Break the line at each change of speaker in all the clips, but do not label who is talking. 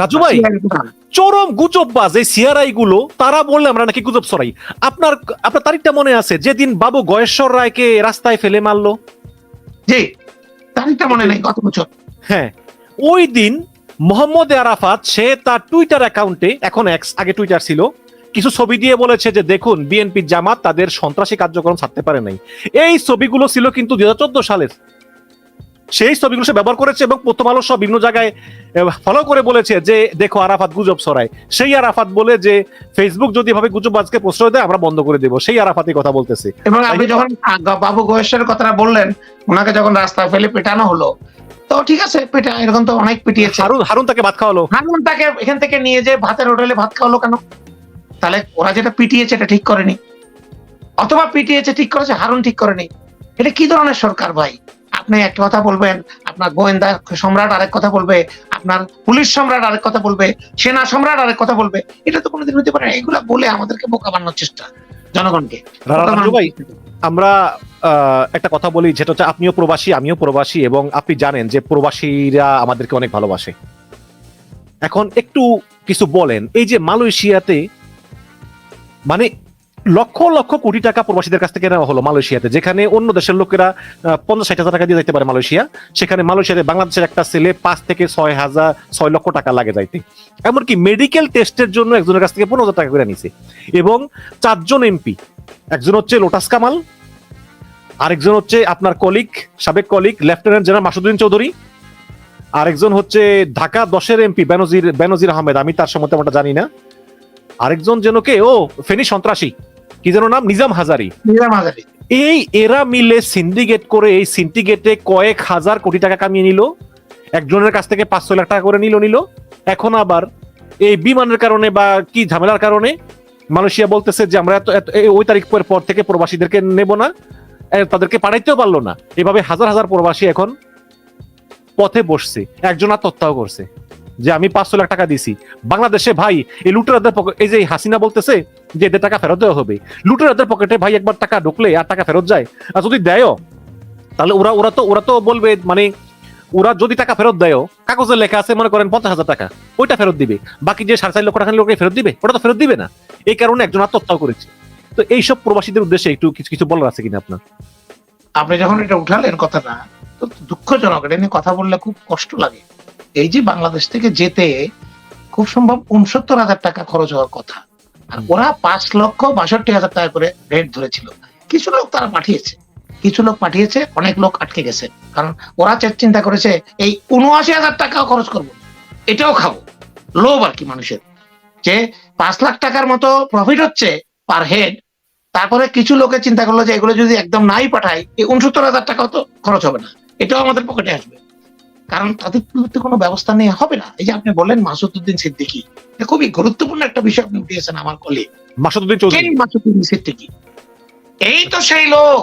রাজু ভাই, চরম গুজববাজ এই সিআরআই গুলো তারা বললে আমরা নাকি গুজব ছড়াই। আপনার আপনার তারিখটা মনে আছে? যেদিন বাবু গয়েশ্বর রায়কে রাস্তায় ফেলে মারলো?
জি তারিখটা মনে নেই গত বছর।
হ্যাঁ ওই দিন মোহাম্মদ আরাফাত সে তার টুইটার অ্যাকাউন্টে এখন এক্স আগে টুইটার ছিল কিছু ছবি দিয়ে বলেছে যে দেখুন বিএনপি জামাত তাদের সন্ত্রাসী কার্যক্রম ছাড়তে পারে নাই। এই ছবিগুলো ছিল কিন্তু দুই হাজার চোদ্দ সালের। সেই ছবিগুলো সে ব্যবহার করেছে এবং প্রথম আলো সব বিভিন্ন জায়গায় ফলো করে বলেছে যে দেখো আরাফাত গুজব ছড়ায়। সেই আরাফাত বলে যে ফেসবুক যদি ভাবে গুজববাজকে প্রশ্রয় দেয় আমরা বন্ধ করে দেবো। সেই আরাফাতই কথা বলতেছে।
এবং আপনি যখন বাবু গয়েশ্বরের কথাটা বললেন ওনাকে যখন রাস্তায় ফেলে পেটানো হলো তো ঠিক আছে পেটা এরকম তো অনেক পিটিয়েছে।
হারুন হারুন তাকে ভাত খাওয়ালো।
হারুন তাকে এখান থেকে নিয়ে যে ভাতের হোটেলে ভাত খাওয়ালো কেন? তাহলে ওরা যেটা পিটিয়েছে এটা ঠিক করেনি। অথবা পিটিয়েছে ঠিক করেছে হারুন ঠিক করেনি। এটা কি ধরনের সরকার ভাই? আপনি একটা কথা বলবেন আপনার গোয়েন্দা সম্রাট আরেক কথা বলবে আপনার পুলিশ সম্রাট আরেক কথা বলবে সেনা সম্রাট আরেক কথা বলবে এটা তো কোনোদিন হতে পারে এগুলা বলে আমাদেরকে বোকা বানানোর চেষ্টা জনগণকে।
ভাই আমরা আহ, একটা কথা বলি যেটা হচ্ছে আপনিও প্রবাসী আমিও প্রবাসী এবং আপনি জানেন যে প্রবাসীরা আমাদেরকে অনেক ভালোবাসে। এখন একটু কিছু বলেন এই যে মালয়েশিয়াতে মানে লক্ষ লক্ষ কোটি টাকা প্রবাসীদের কাছ থেকে নেওয়া হলো মালয়েশিয়াতে, যেখানে অন্য দেশের লোকেরা পঞ্চাশ ষাট হাজার টাকা দিয়ে যাইতে পারে মালয়েশিয়া। সেখানে মালয়েশিয়াতে বাংলাদেশের একটা ছেলে পাঁচ থেকে ছয় হাজার, ছয় লক্ষ টাকা লাগে যাইতে। এমনকি মেডিকেল টেস্টের জন্য একজনের কাছ থেকে পনেরো হাজার টাকা করে নিছে। এবং চারজন এমপি, একজন হচ্ছে লোটাস কামাল, আরেকজন হচ্ছে আপনার কলিগ সাবেক colleague lieutenant general Masuddin Chowdhury, আরেকজন হচ্ছে ঢাকা দশের এমপি বেনজির বেনজির আহমেদ, আমি তার সম্বন্ধে আমরা জানি না। আরেকজন যেন কে? ও, ফেনী সন্ত্রাসী। কি যেন নাম? নিজাম হাজারি।
নিজাম হাজারি।
এই এরা মিলে সিন্ডিকেট করে এই সিন্ডিকেটে কয়েক হাজার কোটি টাকা কামিয়ে নিল একজনের কাছ থেকে পাঁচশো লাখ টাকা করে নিল নিল। এখন আবার এই বিমানের কারণে বা কি ঝামেলার কারণে মালয়েশিয়া বলতেছে যে আমরা ওই তারিখ পর পর থেকে প্রবাসীদেরকে নেব না তাদেরকে পাঠাইতেও পারল না। এভাবে হাজার হাজার প্রবাসী এখন পথে বসছে একজন আত্মহত্যাও করছে। যে আমি পাঁচশো লাখ টাকা দিছি বাংলাদেশে ভাই, এই লুটেরাদের এই যে হাসিনা বলতেছে যে এদের টাকা ফেরত দেওয়া হবে, লুটেরাদের পকেটে ভাই একবার টাকা ঢুকলে আর টাকা ফেরত যায়। আর যদি দেয়ও, তাহলে ওরা ওরা তো ওরা তো বলবে মানে ওরা যদি টাকা ফেরত দেয়ও, কাগজে লেখা আছে, মনে করেন পঞ্চাশ হাজার টাকা, ওইটা ফেরত দিবে। বাকি যে সাড়ে চার লক্ষ টাকা লোকে ফেরত দিবে, ওটা তো ফেরত দিবে না। এই কারণে একজন আত্মহত্যাও করেছে। তো এইসব প্রবাসীদের উদ্দেশ্যে একটু কিছু কিছু বলার আছে কিনা আপনার?
আপনি যখন এটা উঠালেন কথাটা, তো দুঃখজনক, এটা নিয়ে কথা বললে খুব কষ্ট লাগে। এই যে বাংলাদেশ থেকে যেতে খুব সম্ভব উনসত্তর হাজার টাকা খরচ হওয়ার কথা। আর ওরা পাঁচ লক্ষ বাষট্টি হাজার টাকা করে রেট ধরেছিল। কিছু লোক তারা পাঠিয়েছে। কিছু লোক পাঠিয়েছে অনেক লোক আটকে গেছে। কারণ ওরা চিন্তা করেছে এই উনআশি হাজার টাকা খরচ করব। এটাও খাব। লোভ আর কি মানুষের। যে পাঁচ লাখ টাকার মতো প্রফিট হচ্ছে পার হেড তারপরে কিছু লোকে চিন্তা করল যে এগুলো যদি একদম নাই পাঠাই এই উনসত্তর হাজার টাকাও তো খরচ হবে না। এটাও আমাদের পকেটে আসবে। কারণ তাদের বিরুদ্ধে কোনো ব্যবস্থা নেওয়া হবে না। এই যে আপনি বললেন মাসুদুদ্দিন সিদ্দিকী খুবই গুরুত্বপূর্ণ একটা বিষয় আপনি উঠিয়েছেন আমার কলে।
মাসুদুদ্দিন চৌধুরী।
মাসুদুদ্দিন সিদ্দিকী? এই তো সেই লোক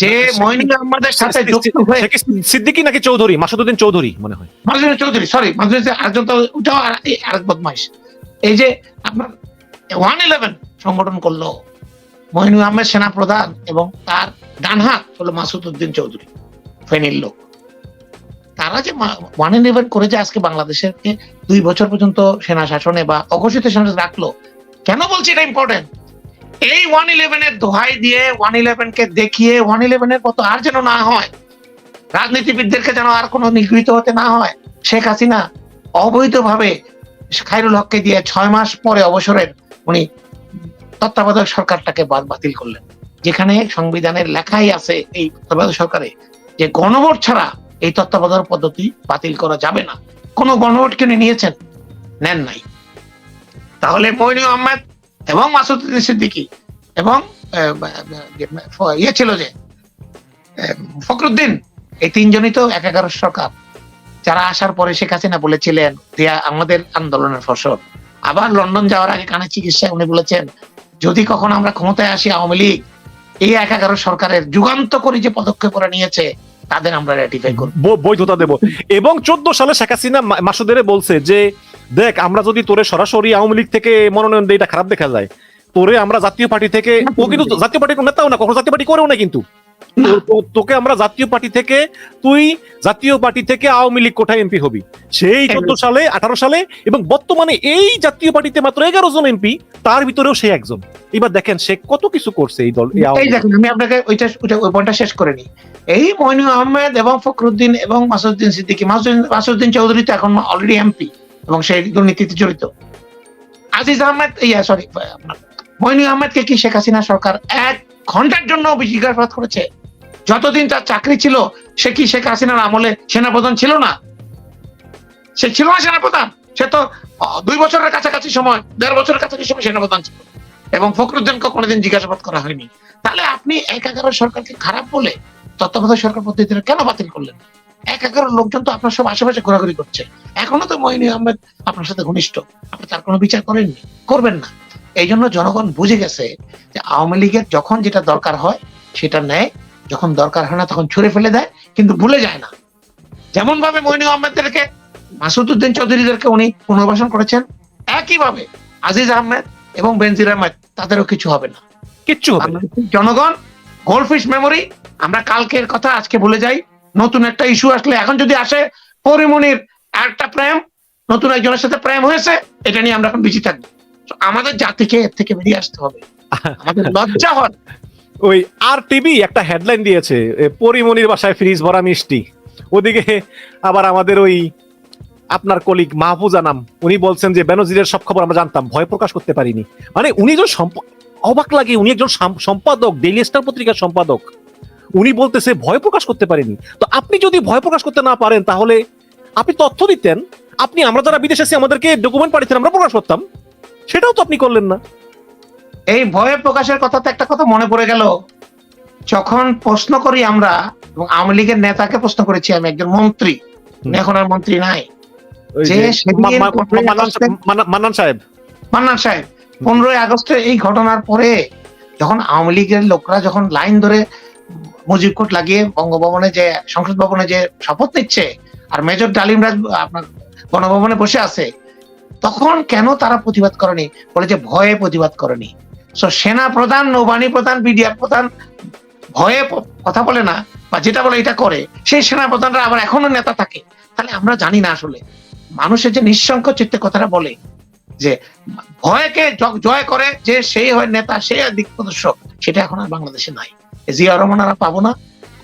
যে মইনুল আহমদের সাথে যুক্ত হয়ে
সিদ্দিকী নাকি চৌধুরী? মাসুদুদ্দিন চৌধুরী মনে হয়।
মাজুদ্দিন চৌধুরী সরি মাজুদ্দিন আরেকজন তো ওটাও আরেক বদমাইশ। এই যে আপনার ওয়ান ইলেভেন সংগঠন করল মহিনুল আহমেদ সেনা প্রধান এবং তার ডান হাত হলো মাসুদ উদ্দিন চৌধুরী ফেনীর লোক। তারা যে ওয়ান ইলেভেন করে যে আজকে বাংলাদেশের দুই বছর পর্যন্ত সেনা শাসনে বা অঘোষিত শাসনে রাখল, কেন বলছি এটা ইম্পর্টেন্ট এই ওয়ান ইলেভেন এর দোহাই দিয়ে ওয়ান ইলেভেন কে দেখিয়ে ওয়ান ইলেভেন এর মতো আর যেন না হয়, রাজনীতিবিদদেরকে যেন আর কোনো নিগৃহীত হতে না হয়, শেখ হাসিনা অবৈধভাবে খাইরুল হককে দিয়ে ছয় মাস পরে অবসরের উনি তত্ত্বাবধায়ক সরকারটাকে বাদ বাতিল করলেন। যেখানে সংবিধানের লেখাই আছে এই তত্ত্বাবধায়ক সরকারে যে গণভোট ছাড়া এই তত্ত্বাবধায়ক পদ্ধতি বাতিল করা যাবে না। কোন গণভোট কিনে নিয়েছেন? নেন নাই। তাহলে মইনুল আহমেদ এবং মাসুদুদ্দিন সিদ্দিকী এবং ইয়ে ছিল যে ফখরুদ্দিন, এই তিনজনই তো এক এগারো সরকার। যারা আসার পরে শেখ হাসিনা বলেছিলেন আমাদের আন্দোলনের ফসল। আবার লন্ডন যাওয়ার আগে কানে চিকিৎসায় উনি বলেছেন, যদি কখনো আমরা ক্ষমতায় আসি আওয়ামী লীগ, এই এক এগারো সরকারের যুগান্তকারী যে পদক্ষেপ ওরা নিয়েছে তাদের আমরা রেটিফাই করব।
বৈধতা দেব। এবং চোদ্দ সালে শেখ হাসিনা মাসুদেরে বলছে যে দেখ আমরা যদি তোরে সরাসরি আওয়ামী লীগ থেকে মনোনয়ন দিই এটা খারাপ দেখা যায়। তোরে আমরা জাতীয় পার্টি থেকে ও কিন্তু জাতীয় পার্টির নেতাও না কখনো জাতীয় পার্টি করেও না কিন্তু। তোকে আমরা জাতীয় পার্টি থেকে তুই জাতীয় পার্টি থেকে আওয়ামী লীগ কোঠায় এমপি হবি। সেই চোদ্দ সালে আঠারো সালে এবং বর্তমানে এই জাতীয় পার্টিতে মাত্র এগারো জন এমপি তার ভিতরেও সে একজন। এবার দেখেন সে কত কিছু করছে এই দল এই।
দেখেন আমি আপনাকে ওইটা ওই পয়েন্টটা শেষ করে নিই। এই মইনু আহমেদ এবং ফখরুদ্দিন এবং মাসুদ্দিন সিদ্দিকী মাসুদ্দিন মাসুদ্দিন চৌধুরী তো এখন অলরেডি এমপি এবং সেই দুর্নীতিতে জড়িত। আজিজ আহমেদ ইয়া সরি মইনু আহমেদকে কি শেখ হাসিনা সরকার এক ঘণ্টার জন্য জিজ্ঞাসাবাদ করেছে? যতদিন তার চাকরি ছিল, সে কি শেখ হাসিনার আমলে সেনাপ্রধান ছিল না? সে ছিল না সেনাপ্রধান। সে তো দুই বছরের কাছাকাছি সময়, দেড় বছরের কাছাকাছি সময় সেনাপ্রধান ছিল। এবং ফখরুদ্দিনকে কোনোদিন জিজ্ঞাসাবাদ করা হয়নি। তাহলে আপনি এক এগারো সরকারকে খারাপ বলে তত্ত্বাবধায়ক সরকার পদ্ধতিটা কেন বাতিল করলেন? এক এগারো লোকজন তো আপনার সব আশেপাশে ঘোরাঘুরি করছে। এখনও তো মইনি আহমেদ আপনার সাথে ঘনিষ্ঠ। আপনি তার কোনো বিচার করেননি? করবেন না। এই জন্য জনগণ বুঝে গেছে যে আওয়ামী লীগের যখন যেটা দরকার হয়, সেটা নেয়। যখন দরকার হয় না তখন ছুড়ে ফেলে দেয় কিন্তু ভুলে যায় না। যেমন ভাবে মইনু আহমেদদেরকে মাসুদুদ্দিন চৌধুরীদেরকে উনি পুনর্বাসন করেছেন একইভাবে আজিজ আহমেদ এবং বেনজির আহমেদ তাদেরও কিছু হবে না।
কিচ্ছু
জনগণ গোল্ডফিশ মেমোরি আমরা কালকের কথা আজকে ভুলে যাই। নতুন একটা ইস্যু আসলে এখন যদি আসে পরিমণির একটা প্রেম নতুন একজনের সাথে প্রেম হয়েছে এটা নিয়ে আমরা এখন বিজি থাকব। আমাদের জাতিকে এর থেকে বেরিয়ে আসতে হবে। আমাদের লজ্জা হয়।
ওই আর টিভি একটা হেডলাইন দিয়েছে এ, পরিমণির বাসায় ফ্রিজ ভরা মিষ্টি। ওদিকে আবার আমাদের ওই আপনার কলিগ মাহফুজা নাম উনি বলছেন যে বেনজিরের সব খবর আমরা জানতাম ভয় প্রকাশ করতে পারিনি। মানে উনি একজন অবাক লাগে উনি একজন সম্পাদক ডেইলি স্টার পত্রিকার সম্পাদক। উনি বলতেছে ভয় প্রকাশ করতে পারিনি। তো আপনি যদি ভয় প্রকাশ করতে না পারেন তাহলে আপনি তথ্য দিতেন। আপনি আমরা যারা বিদেশে আছি আমাদেরকে ডকুমেন্ট পাঠিয়েছেন আমরা প্রকাশ করতাম। সেটাও তো আপনি করলেন না।
এই ভয়ে প্রকাশের কথাতে একটা কথা মনে পড়ে গেল। যখন প্রশ্ন করি আমরা এবং আওয়ামী লীগের নেতাকে প্রশ্ন করেছি আমি একজন মন্ত্রী। এখন আর মন্ত্রী নাই। যে
মান্নান সাহেব
মান্নান সাহেব। পনেরোই আগস্টে এই ঘটনার পরে যখন আওয়ামী লীগের লোকরা যখন লাইন ধরে মুজিব কোট লাগিয়ে বঙ্গভবনে যে সংসদ ভবনে যে শপথ নিচ্ছে আর মেজর ডালিমরাজ আপনার গণভবনে বসে আছে তখন কেন তারা প্রতিবাদ করেনি? বলে যে ভয়ে প্রতিবাদ করেনি। তো সেনা প্রধান, নৌবাহিনী প্রধান বিডিআর প্রধান ভয়ে কথা বলে না, বা যেটা বলে এটা করে, সেই সেনা প্রধানরা আবার এখনও নেতা থাকে। তাহলে আমরা জানি না আসলে, মানুষের যে নিঃসংক চিত্তে কথাটা বলে, যে ভয়কে জয় করে যে সেই হয় নেতা সেই দিক প্রদর্শক, সেটা এখন আর বাংলাদেশে নাই। জিয়া রহমান আর পাবো না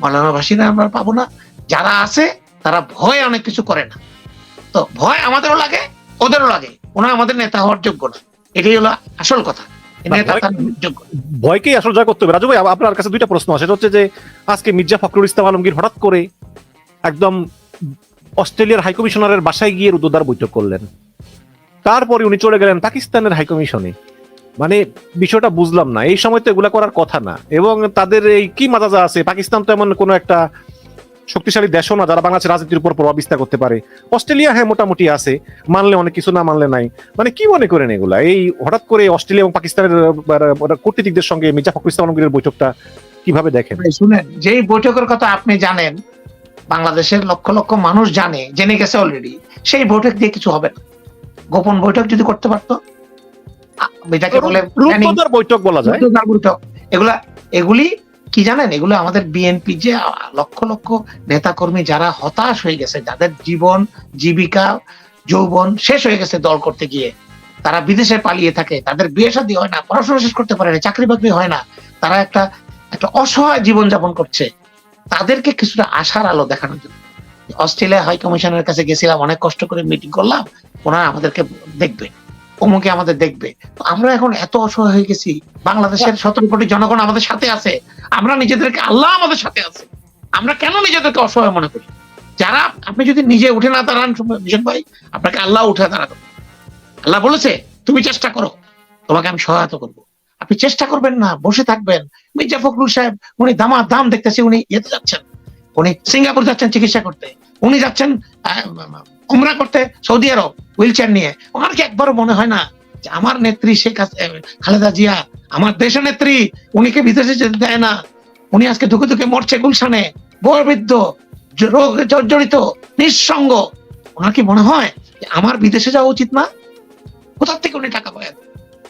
মৌলানা ভাসিনা আমরা পাবো না, যারা আছে তারা ভয় অনেক কিছু করে না। তো ভয় আমাদেরও লাগে, ওদেরও লাগে ওনারা আমাদের নেতা হওয়ার যোগ্য না। এটাই হলো আসল কথা।
ভয়কেই আসলে জয় করতে হবে। রাজু ভাই আপনার কাছে দুইটা প্রশ্ন সেটা হচ্ছে যে আজকে মির্জা ফখরুল ইসলাম আলমগীর হঠাৎ করে একদম অস্ট্রেলিয়ার হাইকমিশনারের বাসায় গিয়ে রুদ্রদার বৈঠক করলেন। তারপরে উনি চলে গেলেন পাকিস্তানের হাইকমিশনে মানে বিষয়টা বুঝলাম না। এই সময় তো এগুলা করার কথা না। এবং তাদের এই কি মাজাজা আছে? পাকিস্তান তো এমন কোনো একটা শক্তিশালী দেশও না যারা বাংলাদেশের রাজনীতির উপর প্রভাব বিস্তার করতে পারে। অস্ট্রেলিয়া হ্যাঁ মোটামুটি আছে। মানলে অনেক কিছু না মানলে নাই। মানে কি মনে করেন এগুলা? এই হঠাৎ করে অস্ট্রেলিয়া এবং পাকিস্তানের কূটনীতিকদের সঙ্গে মির্জা ফখরুল ইসলাম আলমগীরের বৈঠকটা কীভাবে দেখেন?
শুনেন যেই বৈঠকের কথা আপনি জানেন বাংলাদেশের লক্ষ লক্ষ মানুষ জানে জেনে গেছে অলরেডি সেই বৈঠক দিয়ে কিছু হবে না। গোপন বৈঠক যদি করতে পারতো এটাকে বলে
বৈঠক বলা যায়।
বৈঠক এগুলা এগুলি কি জানেন? এগুলো আমাদের বিএনপি যে লক্ষ লক্ষ নেতা কর্মী যারা হতাশ হয়ে গেছে, যাদের জীবন, জীবিকা, যৌবন শেষ হয়ে গেছে দল করতে গিয়ে। তারা বিদেশে পালিয়ে থাকে, তাদের বিয়ে শাদী হয় না, পড়াশোনা শেষ করতে পারে না, চাকরি বাকরি হয় না। তারা একটা একটা অসহায় জীবন যাপন করছে। তাদেরকে কিছুটা আশার আলো দেখানোর জন্য। অস্ট্রেলিয়া হাই কমিশনের কাছে গেছিলাম, অনেক কষ্ট করে মিটিং করলাম, ওনারা আমাদেরকে দেখবে অমুকে আমাদের দেখবে। তো আমরা এখন এত অসহায় হয়ে গেছি, বাংলাদেশের সতেরো কোটি জনগণ আমাদের সাথে আছে, আমরা নিজেদেরকে আল্লাহ আমাদের সাথে আছে। আমরা কেন নিজেদেরকে অসহায় মনে করি? যারা, আপনি যদি নিজে উঠে না দাঁড়ান ভাই, আপনাকে আল্লাহ উঠে দাঁড়াবে। আল্লাহ বলেছে, তুমি চেষ্টা করো, তোমাকে আমি সহায়তা করব। আপনি চেষ্টা করবেন না, বসে থাকবেন। মির্জা ফখরুল সাহেব, উনি দামা দাম দেখতেছি, উনি ইয়েতে যাচ্ছেন। উনি সিঙ্গাপুর যাচ্ছেন চিকিৎসা করতে। উনি যাচ্ছেন উমরা করতে সৌদি আরব হুইল চেয়ার নিয়ে। ওনার কি একবারও মনে হয় না যে আমার নেত্রী শেখ খালেদা জিয়া, আমার দেশের নেত্রী উনিকে বিদেশে যেতে দেয় না? উনি আজকে ধুকে ধুকে মরছে গুলশানে বয়বৃদ্ধ রোগ জর্জরিত নিঃসঙ্গ। ওনার কি মনে হয় যে আমার বিদেশে যাওয়া উচিত না? কোথার থেকে উনি টাকা পায়?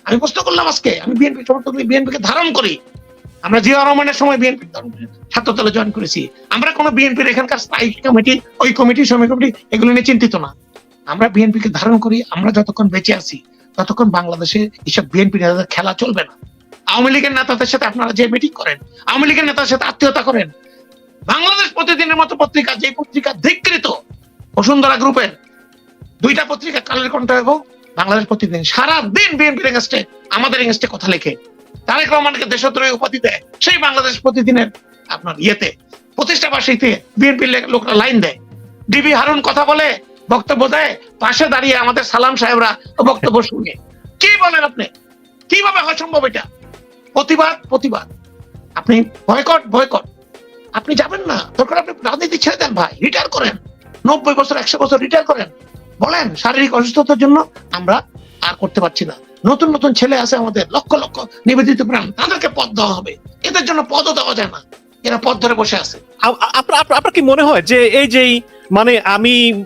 আমি প্রশ্ন করলাম আজকে, আমি বিএনপি সমর্থক বিএনপি কে ধারণ করি। আমরা জিয়া রহমানের সময় বিএনপি ছাত্রদলে জয়েন করেছি। আমরা কোনো বিএনপির এখানকার স্থায়ী কমিটি ওই কমিটি শ্রমিক কমিটি এগুলো নিয়ে চিন্তিত না। আমরা বিএনপি কে ধারণ করি, আমরা যতক্ষণ বেঁচে আছি, ততক্ষণ বাংলাদেশে এসব বিএনপি নেতাদের খেলা চলবে না। আওয়ামী লীগের নেতাদের সাথে আপনারা যে মিটিং করেন, আওয়ামী লীগের নেতাদের সাথে আত্মীয়তা করেন, বাংলাদেশ প্রতিদিনের মতো পত্রিকা যে পত্রিকা ধিকৃত বসুন্ধরা গ্রুপের, দুইটা পত্রিকা কালের কণ্ঠ এবং বাংলাদেশ প্রতিদিন সারা দিন বিএনপির এগেস্টে আমাদের এগেস্টে কথা লেখে। তারেক রহমানকে দেশদ্রোহী উপাধি দেয়, সেই বাংলাদেশ প্রতিদিনের আপনার ইয়েতে, প্রতিষ্ঠা বার্ষিকীতে বিএনপির লোকরা লাইন দেয়। ডিবি হারুন কথা বলে, বক্তব্য দেয়, পাশে দাঁড়িয়ে আমাদের সালাম সাহেবরা বক্তব্য শুনে। কি বলেন আপনি? কীভাবে হয় সম্ভব এটা? প্রতিবাদ প্রতিবাদ। আপনি বয়কট বয়কট। আপনি যাবেন না। দরকার আপনি রাজনীতি ছেড়ে দেন ভাই রিটায়ার করেন। নব্বই বছর, একশো বছর রিটায়ার করেন। বলেন, শারীরিক অসুস্থতার জন্য আমরা আর করতে পারছি না। নতুন নতুন ছেলে আছে আমাদের, লক্ষ লক্ষ নিবেদিত প্রাণ, তাদেরকে পদ দেওয়া হবে। এদের জন্য পদও দেওয়া যায় না, এরা পদ ধরে বসে আছে।
আপনার কি মনে হয় যে এই যেই মানে আমি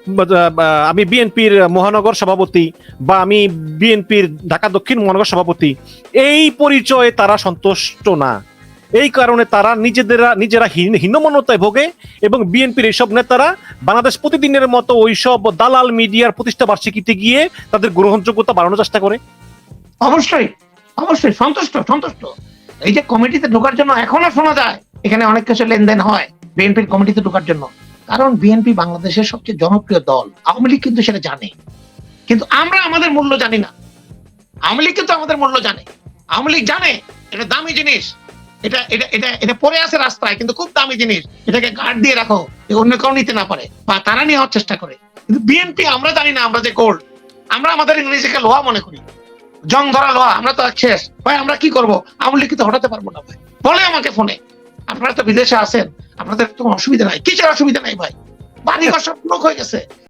আমি বিএনপির মহানগর সভাপতি বা আমি বিএনপির ঢাকা দক্ষিণ মহানগর সভাপতি, এই পরিচয়ে তারা সন্তুষ্ট না। এই কারণে তারা নিজেদেরা, নিজেরা হীন- হীনমন্যতায় ভোগে এবং বিএনপির এইসব নেতারা বাংলাদেশ প্রতিদিনের মতো ওইসব দালাল মিডিয়ার প্রতিষ্ঠা বার্ষিকীতে গিয়ে তাদের গ্রহণযোগ্যতা বাড়ানোর চেষ্টা করে।
অবশ্যই অবশ্যই, সন্তুষ্ট সন্তুষ্ট। এই যে কমিটিতে ঢোকার জন্য এখনও শোনা যায়, এখানে অনেক কিছু লেনদেন হয় বিএনপির কমিটিতে ঢোকার জন্য। কারণ বিএনপি বাংলাদেশের সবচেয়ে জনপ্রিয় দল, আওয়ামী লীগ কিন্তু সেটা জানে। কিন্তু আমরা আমাদের মূল্য জানি না। আওয়ামী লীগ কিন্তু আমাদের মূল্য জানে। আওয়ামী লীগ জানে এটা দামি জিনিস। এটা এটা এটা এটা পড়ে আছে রাস্তায়, কিন্তু খুব দামি জিনিস। এটাকে গার্ড দিয়ে রাখো অন্য কেউ নিতে না পারে, বা তারা নেওয়ার চেষ্টা করে। কিন্তু বিএনপি, আমরা জানি না আমরা যে গোল্ড আমরা আমাদের ইংরেজিকে লোহা মনে করি। জং ধরা লোহা, আমরা তো শেষ। ভাই, আমরা কি করব? আমুল লিখিত হটাতে পারব না, ভাই। বলে আমাকে ফোনে। আপনারা তো বিদেশে আছেন, আপনাদের তো অসুবিধা নাই। কিছু অসুবিধা নাই, ভাই? বাড়ি ঘর সব হয়ে গেছে।